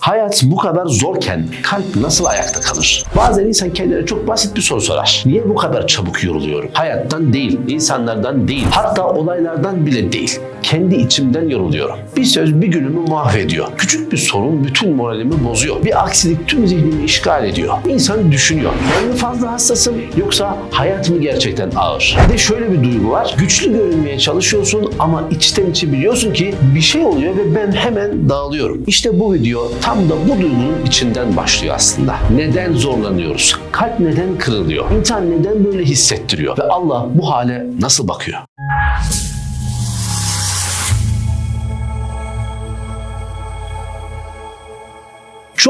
Hayat bu kadar zorken kalp nasıl ayakta kalır? Bazen insan kendine çok basit bir soru sorar. Niye bu kadar çabuk yoruluyorum? Hayattan değil, insanlardan değil, hatta olaylardan bile değil. Kendi içimden yoruluyorum. Bir söz bir günümü mahvediyor. Küçük bir sorun bütün moralimi bozuyor. Bir aksilik tüm zihnimi işgal ediyor. İnsan düşünüyor. Ben mi fazla hassasım yoksa hayat mı gerçekten ağır? Bir de şöyle bir duygu var. Güçlü görünmeye çalışıyorsun ama içten içe biliyorsun ki bir şey oluyor ve ben hemen dağılıyorum. İşte bu video tam da bu duygunun içinden başlıyor aslında. Neden zorlanıyoruz? Kalp neden kırılıyor? İnsan neden böyle hissettiriyor? Ve Allah bu hale nasıl bakıyor?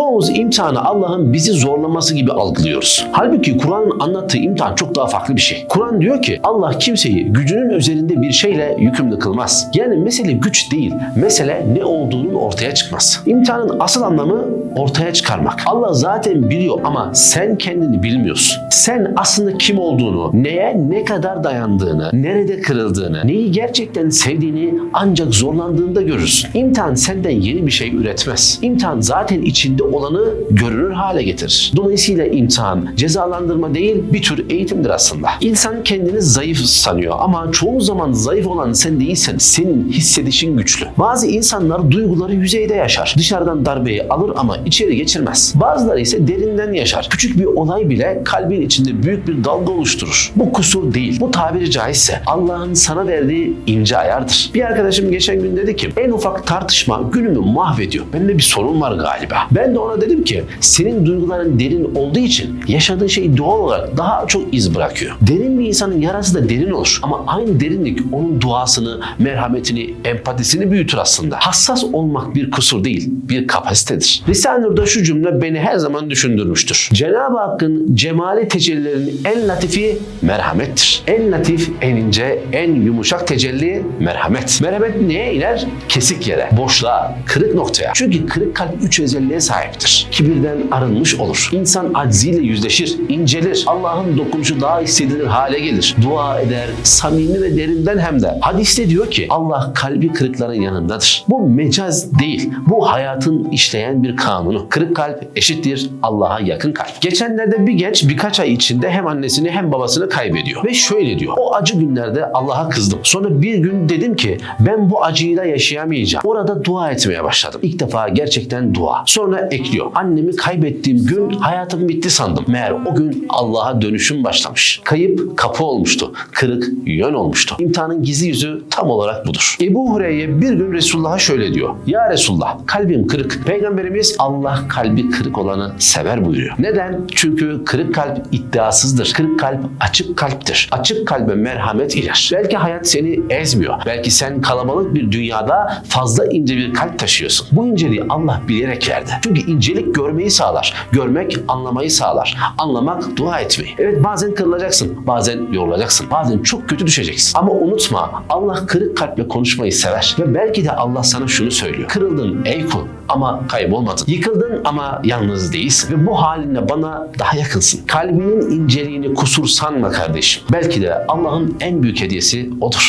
Çoğumuz imtihanı Allah'ın bizi zorlaması gibi algılıyoruz. Halbuki Kur'an'ın anlattığı imtihan çok daha farklı bir şey. Kur'an diyor ki Allah kimseyi gücünün üzerinde bir şeyle yükümlü kılmaz. Yani mesele güç değil, mesele ne olduğunun ortaya çıkması. İmtihanın asıl anlamı ortaya çıkarmak. Allah zaten biliyor ama sen kendini bilmiyorsun. Sen aslında kim olduğunu, neye ne kadar dayandığını, nerede kırıldığını, neyi gerçekten sevdiğini ancak zorlandığında görürsün. İmtihan senden yeni bir şey üretmez. İmtihan zaten içinde olanı görünür hale getirir. Dolayısıyla imtihan cezalandırma değil bir tür eğitimdir aslında. İnsan kendini zayıf sanıyor ama çoğu zaman zayıf olan sen değilsen senin hissedişin güçlü. Bazı insanlar duyguları yüzeyde yaşar. Dışarıdan darbeyi alır ama içeri geçirmez. Bazıları ise derinden yaşar. Küçük bir olay bile kalbin içinde büyük bir dalga oluşturur. Bu kusur değil. Bu tabiri caizse Allah'ın sana verdiği ince ayardır. Bir arkadaşım geçen gün dedi ki en ufak tartışma günümü mahvediyor. Bende bir sorun var galiba. Ben de ona dedim ki senin duyguların derin olduğu için yaşadığın şey doğal olarak daha çok iz bırakıyor. Derin bir insanın yarası da derin olur. Ama aynı derinlik onun duasını, merhametini, empatisini büyütür aslında. Hassas olmak bir kusur değil, bir kapasitedir. Risale-i Nur'da şu cümle beni her zaman düşündürmüştür. Cenab-ı Hakk'ın cemali tecellilerinin en latifi merhamettir. En latif, en ince, en yumuşak tecelli merhamet. Merhamet neye iner? Kesik yere, boşluğa, kırık noktaya. Çünkü kırık kalp üç özelliğe sahiptir. Kibirden arınmış olur. İnsan acziyle yüzleşir, incelir. Allah'ın dokunuşu daha hissedilir hale gelir. Dua eder, samimi ve derinden hem de. Hadiste diyor ki Allah kalbi kırıkların yanındadır. Bu mecaz değil. Bu hayatın işleyen bir kanunu. Kırık kalp eşittir Allah'a yakın kalp. Geçenlerde bir genç birkaç ay içinde hem annesini hem babasını kaybediyor. Ve şöyle diyor. O acı günlerde Allah'a kızdım. Sonra bir gün dedim ki ben bu acıyla yaşayamayacağım. Orada dua etmeye başladım. İlk defa gerçekten dua. Sonra ekliyor. Annemi kaybettiğim gün hayatım bitti sandım. Meğer o gün Allah'a dönüşüm başlamış. Kayıp kapı olmuştu. Kırık yön olmuştu. İmtihanın gizli yüzü tam olarak budur. Ebu Hureyre bir gün Resulullah'a şöyle diyor. Ya Resulullah kalbim kırık. Peygamberimiz Allah kalbi kırık olanı sever buyuruyor. Neden? Çünkü kırık kalp iddiasızdır. Kırık kalp açık kalptir. Açık kalbe merhamet iner. Belki hayat seni ezmiyor. Belki sen kalabalık bir dünyada fazla ince bir kalp taşıyorsun. Bu inceliği Allah bilerek verdi. Çünkü incelik görmeyi sağlar. Görmek anlamayı sağlar. Anlamak dua etmeyi. Evet bazen kırılacaksın. Bazen yorulacaksın. Bazen çok kötü düşeceksin. Ama unutma Allah kırık kalple konuşmayı sever. Ve belki de Allah sana şunu söylüyor. Kırıldın ey kul ama kaybolmadın. Yıkıldın ama yalnız değilsin. Ve bu halinle bana daha yakınsın. Kalbinin inceliğini kusur sanma kardeşim. Belki de Allah'ın en büyük hediyesi odur.